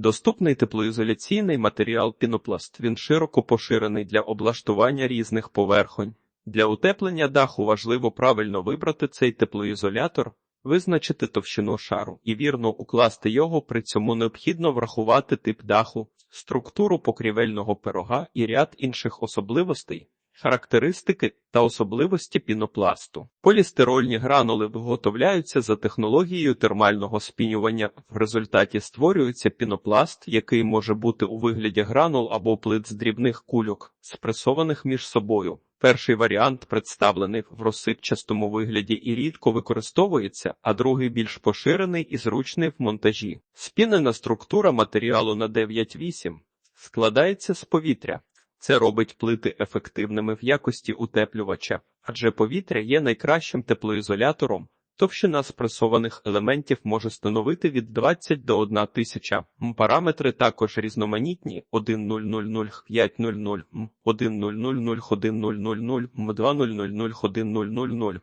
Доступний теплоізоляційний матеріал пінопласт. Він широко поширений для облаштування різних поверхонь. Для утеплення даху важливо правильно вибрати цей теплоізолятор, визначити товщину шару і вірно укласти його. При цьому необхідно врахувати тип даху, структуру покрівельного пирога і ряд інших особливостей. Характеристики та особливості пінопласту. Полістирольні гранули виготовляються за технологією термального спінювання. В результаті створюється пінопласт, який може бути у вигляді гранул або плит з дрібних кульок, спресованих між собою. Перший варіант представлений в розсипчастому вигляді і рідко використовується, а другий більш поширений і зручний в монтажі. Спінена структура матеріалу на 9,8 складається з повітря. Це робить плити ефективними в якості утеплювача, адже повітря є найкращим теплоізолятором. Товщина спресованих елементів може становити від 20 до 1 тисяча. Параметри також різноманітні 1.000-5.00, 1.000-1.000, 2.000-1.000,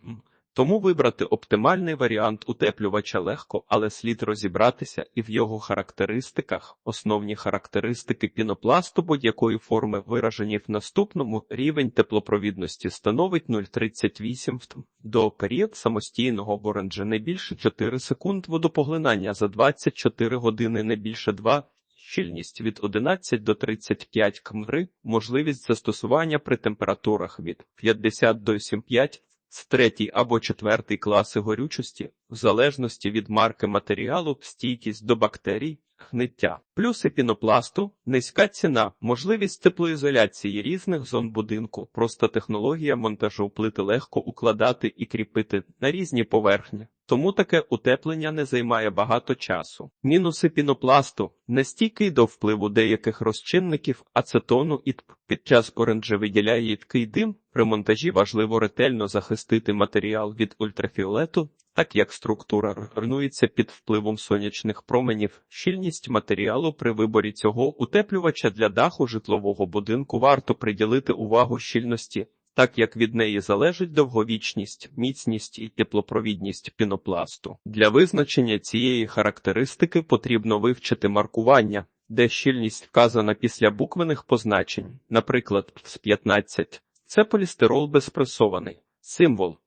тому вибрати оптимальний варіант утеплювача легко, але слід розібратися і в його характеристиках. Основні характеристики пінопласту будь-якої форми виражені в наступному рівень теплопровідності становить 0,38 вт. До період самостійного боренджа не більше 4 секунд водопоглинання за 24 години не більше 2 щільність від 11 до 35 кмри, можливість застосування при температурах від 50 до 75 з третій або четвертий класи горючості, в залежності від марки матеріалу, стійкість до бактерій, гниття. Плюси пінопласту, низька ціна, можливість теплоізоляції різних зон будинку, проста технологія монтажу плити легко укладати і кріпити на різні поверхні. Тому таке утеплення не займає багато часу. Мінуси пінопласту нестійкий до впливу деяких розчинників ацетону і ТП. Під час оренджа виділяє їдкий дим. При монтажі важливо ретельно захистити матеріал від ультрафіолету, так як структура руйнується під впливом сонячних променів. Щільність матеріалу при виборі цього утеплювача для даху житлового будинку варто приділити увагу щільності так як від неї залежить довговічність, міцність і теплопровідність пінопласту. Для визначення цієї характеристики потрібно вивчити маркування, де щільність вказана після буквених позначень, наприклад, з 15. Це полістирол безпресований. Символ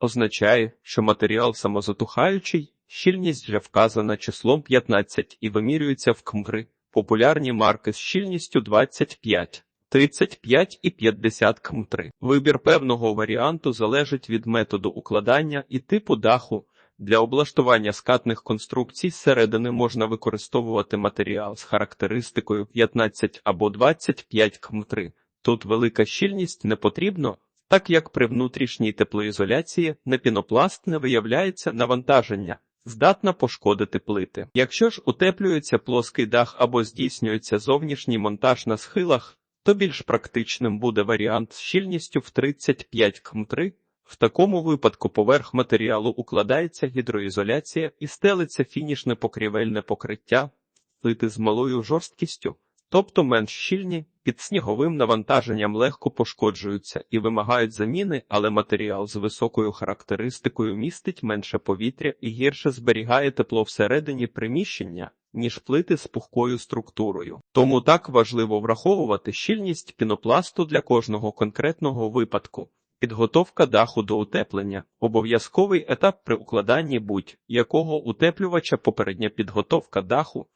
означає, що матеріал самозатухаючий, щільність вже вказана числом 15 і вимірюється в кмгри. Популярні марки з щільністю 25. 35 і 50 км3. Вибір певного варіанту залежить від методу укладання і типу даху. Для облаштування скатних конструкцій зсередини можна використовувати матеріал з характеристикою 15 або 25 км3. Тут велика щільність не потрібно, так як при внутрішній теплоізоляції на пінопласт не виявляється навантаження. Здатна пошкодити плити. Якщо ж утеплюється плоский дах або здійснюється зовнішній монтаж на схилах, то більш практичним буде варіант з щільністю в 35 км3. В такому випадку поверх матеріалу укладається гідроізоляція і стелиться фінішне покрівельне покриття, плити з малою жорсткістю, тобто менш щільні, під сніговим навантаженням легко пошкоджуються і вимагають заміни, але матеріал з високою характеристикою містить менше повітря і гірше зберігає тепло всередині приміщення ніж плити з пухкою структурою. Тому так важливо враховувати щільність пінопласту для кожного конкретного випадку. Підготовка даху до утеплення обов'язковий етап при укладанні будь-якого утеплювача попередня підготовка даху.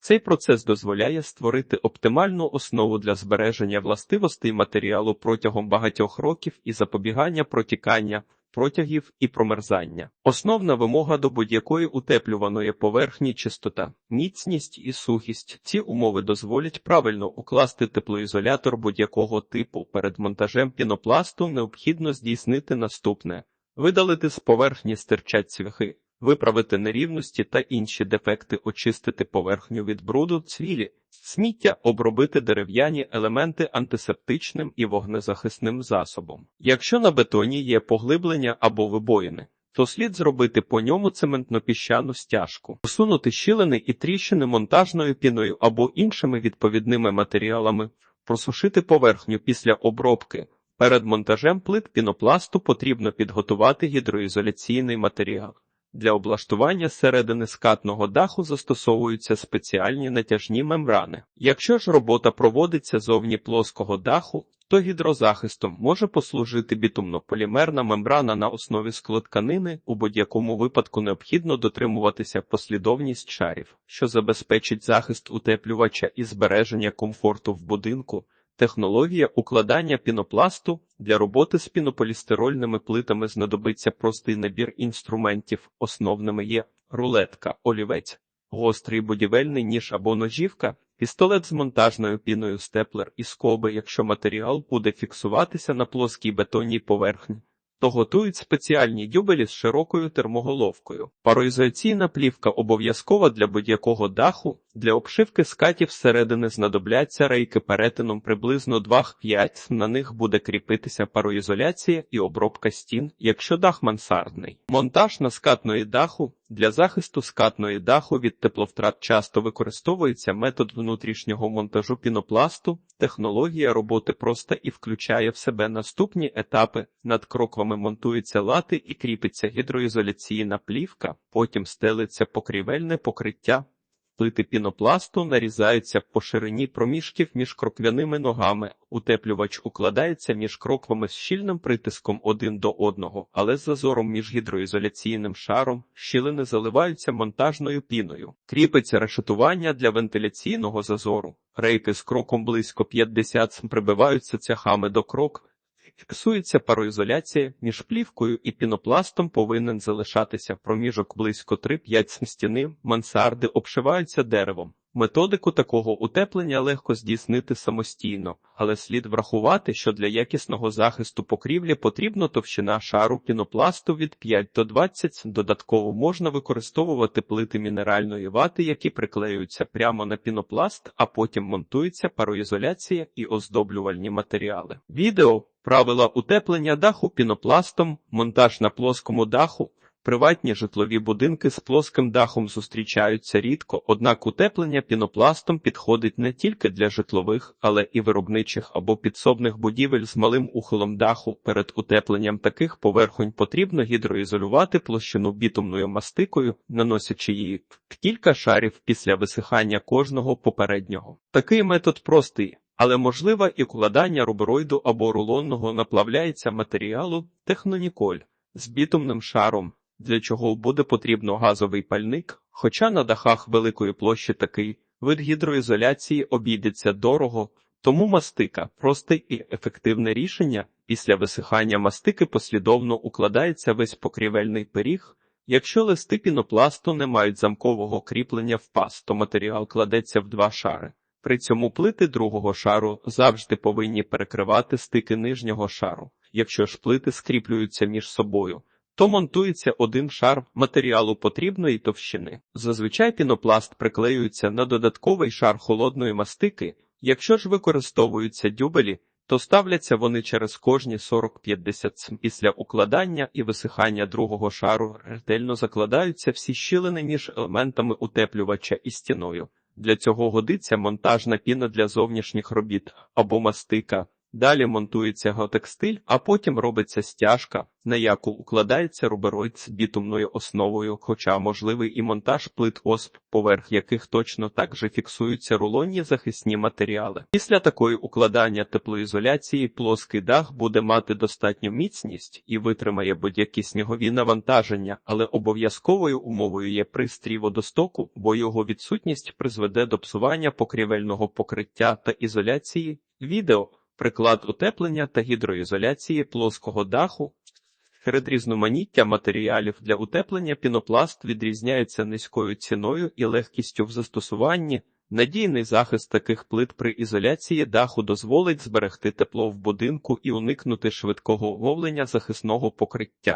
Цей процес дозволяє створити оптимальну основу для збереження властивостей матеріалу протягом багатьох років і запобігання протікання протягів і промерзання. Основна вимога до будь-якої утеплюваної поверхні чистота, міцність і сухість. Ці умови дозволять правильно укласти теплоізолятор будь-якого типу. Перед монтажем пінопласту необхідно здійснити наступне: видалити з поверхні стирчать цвяхи. Виправити нерівності та інші дефекти, очистити поверхню від бруду, цвілі, сміття, обробити дерев'яні елементи антисептичним і вогнезахисним засобом. Якщо на бетоні є поглиблення або вибоїни, то слід зробити по ньому цементно-піщану стяжку, усунути щілини і тріщини монтажною піною або іншими відповідними матеріалами, просушити поверхню після обробки. Перед монтажем плит пінопласту потрібно підготувати гідроізоляційний матеріал. Для облаштування середини скатного даху застосовуються спеціальні натяжні мембрани. Якщо ж робота проводиться зовні плоского даху, то гідрозахистом може послужити бітумно-полімерна мембрана на основі склотканини. У будь-якому випадку необхідно дотримуватися послідовність шарів, що забезпечить захист утеплювача і збереження комфорту в будинку. Технологія укладання пінопласту для роботи з пінополістирольними плитами знадобиться простий набір інструментів. Основними є рулетка, олівець, гострий будівельний ніж або ножівка, пістолет з монтажною піною степлер і скоби, якщо матеріал буде фіксуватися на плоскій бетонній поверхні. То готують спеціальні дюбелі з широкою термоголовкою. Пароізоляційна плівка обов'язкова для будь-якого даху. Для обшивки скатів зсередини знадобляться рейки перетином приблизно 2-5. На них буде кріпитися пароізоляція і обробка стін, якщо дах мансардний. Монтаж на скатної даху для захисту скатної даху від тепловтрат часто використовується метод внутрішнього монтажу пінопласту. Технологія роботи проста і включає в себе наступні етапи. Над кроквами монтуються лати і кріпиться гідроізоляційна плівка, потім стелиться покрівельне покриття. Плити пінопласту нарізаються по ширині проміжків між кроквяними ногами. Утеплювач укладається між кроквами з щільним притиском один до одного, але з зазором між гідроізоляційним шаром щілини заливаються монтажною піною. Кріпиться решетування для вентиляційного зазору. Рейки з кроком близько 50 см прибиваються цяхами до крок. Фіксується пароізоляція між плівкою і пінопластом повинен залишатися проміжок близько 3-5 см стіни, мансарди обшиваються деревом. Методику такого утеплення легко здійснити самостійно, але слід врахувати, що для якісного захисту покрівлі потрібна товщина шару пінопласту від 5 до 20 Додатково можна використовувати плити мінеральної вати, які приклеюються прямо на пінопласт, а потім монтується пароізоляція і оздоблювальні матеріали. Відео Правила утеплення даху пінопластом, монтаж на плоскому даху. Приватні житлові будинки з плоским дахом зустрічаються рідко, однак утеплення пінопластом підходить не тільки для житлових, але і виробничих або підсобних будівель з малим ухилом даху. Перед утепленням таких поверхонь потрібно гідроізолювати площину бітумною мастикою, наносячи її в кілька шарів після висихання кожного попереднього. Такий метод простий. Але можливе і укладання рубероїду або рулонного наплавляється матеріалу техноніколь з бітумним шаром, для чого буде потрібно газовий пальник, хоча на дахах великої площі такий вид гідроізоляції обійдеться дорого, тому мастика просте і ефективне рішення. Після висихання мастики послідовно укладається весь покрівельний пиріг. Якщо листи пінопласту не мають замкового кріплення в паз, то матеріал кладеться в два шари. При цьому плити другого шару завжди повинні перекривати стики нижнього шару. Якщо ж плити скріплюються між собою, то монтується один шар матеріалу потрібної товщини. Зазвичай пінопласт приклеюється на додатковий шар холодної мастики. Якщо ж використовуються дюбелі, то ставляться вони через кожні 40-50 см. Після укладання і висихання другого шару ретельно закладаються всі щілини між елементами утеплювача і стіною. Для цього годиться монтажна піна для зовнішніх робіт або мастика. Далі монтується геотекстиль, а потім робиться стяжка, на яку укладається рубероїд з бітумною основою, хоча можливий і монтаж плит осп, поверх яких точно так же фіксуються рулонні захисні матеріали. Після такої укладання теплоізоляції плоский дах буде мати достатню міцність і витримає будь-які снігові навантаження, але обов'язковою умовою є пристрій водостоку, бо його відсутність призведе до псування покрівельного покриття та ізоляції. Відео Приклад утеплення та гідроізоляції плоского даху. Серед різноманіття матеріалів для утеплення пінопласт відрізняється низькою ціною і легкістю в застосуванні. Надійний захист таких плит при ізоляції даху дозволить зберегти тепло в будинку і уникнути швидкого оговлення захисного покриття.